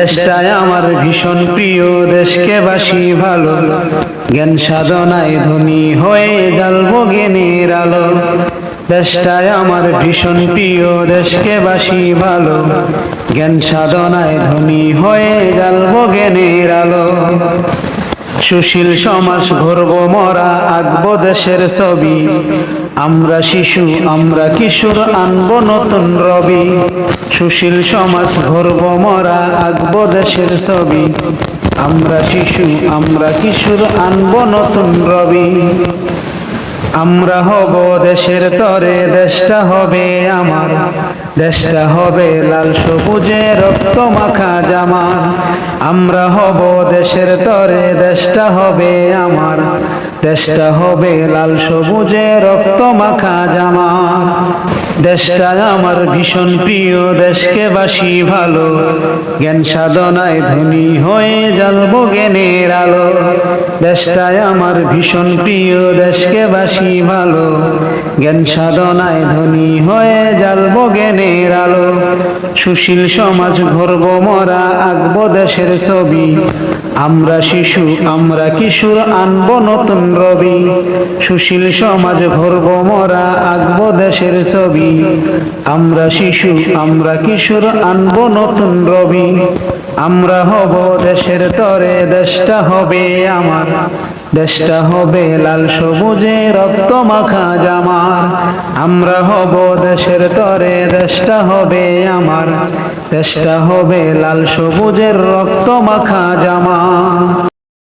দেশটায় আমার ভীষণ প্রিয়, দেশকে বাসি ভালো। জ্ঞান সাধনায় ধনী হয়ে জ্বালব জ্ঞানের আলো। দেশটায় আমার ভীষণ প্রিয়, দেশকে বাসি ভালো। জ্ঞান সাধনায় ধনী হয়ে জ্বালবো জ্ঞানের আলো। সুশীল সমাজ গর্ব মরা আঁকবো দেশের ছবি। আমরা শিশু, আমরা কিশোর, আনব নতুন রবি। সুশীল সমাজ গর্ব মরা আঁকবো দেশের ছবি। আমরা শিশু, আমরা কিশোর, আনব নতুন রবি। আমরা হব দেশের তরে, দেশটা হবে আমার। দেশটা হবে লাল সবুজে রক্ত মাখা জামা আমরা হব দেশের তরে, দেশটা হবে আমার। দেশটা হবে লাল সবুজে রক্ত মাখা জামা দেশটা আমার ভীষণ প্রিয়, দেশকে বাসি ভালো। জ্ঞান সাধনায় ধনী হয়ে জ্বালব জ্ঞানের আলো। দেশটায় আমার ভীষণ প্রিয়, দেশকে বাসি ভালো। জ্ঞান সাধনায় ধনী হয়ে জ্বালবো জ্ঞানের আলো। সুশীল সমাজ গর্ব মরা আঁকবো দেশের ছবি। আমরা শিশু, আমরা কিশোর, আনব নতুন রবি। সুশীল সমাজ গর্ব মরা আঁকবো দেশের ছবি। আমরা শিশু, আমরা কিশোর, আনব নতুন রবি। আমরা হব দেশের তরে, দেশটা হবে আমার। দেশটা হবে লাল সবুজে, রক্ত মাখা জামা আমরা হব দেশের তরে, দেশটা হবে আমার। দেশটা হবে লাল সবুজের, রক্ত মাখা জামা